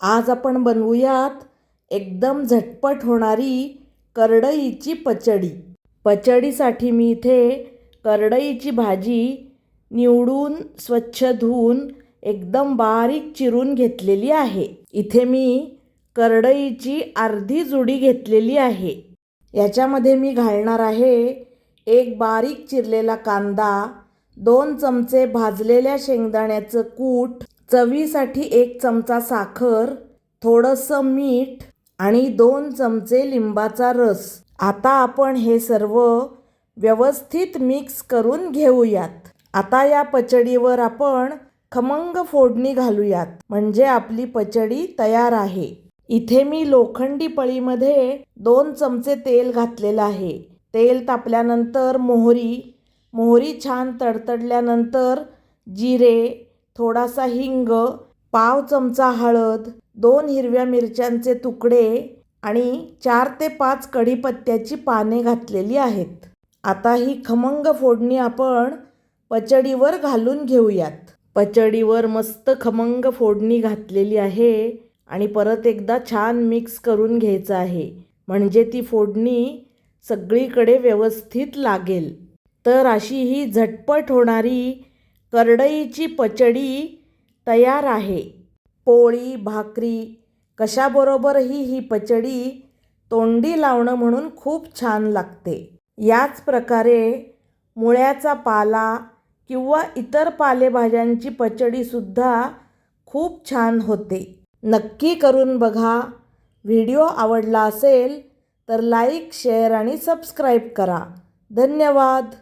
आज आपण बनवूयात एकदम झटपट होणारी करडईची पचडी. पचडीसाठी मी इथे करडईची भाजी निवडून स्वच्छ धुवून एकदम बारीक चिरून घेतलेली आहे. इथे मी करडईची अर्धी जुडी घेतलेली आहे. याच्यामध्ये मी घालणार आहे एक बारीक चिरलेला कांदा दोन चमचे भाजलेल्या शेंगदाण्याचं कूट चवीसाठी एक चमचा साखर थोडंसं मीठ आणि दोन चमचे लिंबाचा रस. आता आपण हे सर्व व्यवस्थित मिक्स करून घेऊयात. आता या पचडीवर आपण खमंग फोडणी घालूयात. म्हणजे आपली पचडी तयार आहे. इथे मी लोखंडी पळीमध्ये दोन चमचे तेल घातलेलं आहे. तेल तापल्यानंतर मोहरी मोहरी छान तडतडल्यानंतर जिरे थोडासा हिंग पाव चमचा हळद दोन हिरव्या मिरच्यांचे तुकडे आणि चार ते पाच कढीपत्त्याची पाने घातलेली आहेत. आता ही खमंग फोडणी आपण पचडीवर घालून घेऊयात. पचडीवर मस्त खमंग फोडणी घातलेली आहे आणि परत एकदा छान मिक्स करून घ्यायचं आहे. म्हणजे ती फोडणी सगळीकडे व्यवस्थित लागेल. तर अशी ही झटपट होणारी करडईची पचडी तयार आहे. पोळी भाकरी कशाबरोबरही ही पचडी तोंडी लावणं म्हणून खूप छान लागते. याच प्रकारे मुळ्याचा पाला किंवा इतर पालेभाज्यांची पचडीसुद्धा खूप छान होते. नक्की करून बघा. व्हिडिओ आवडला असेल तर लाईक शेअर आणि सबस्क्राईब करा. धन्यवाद.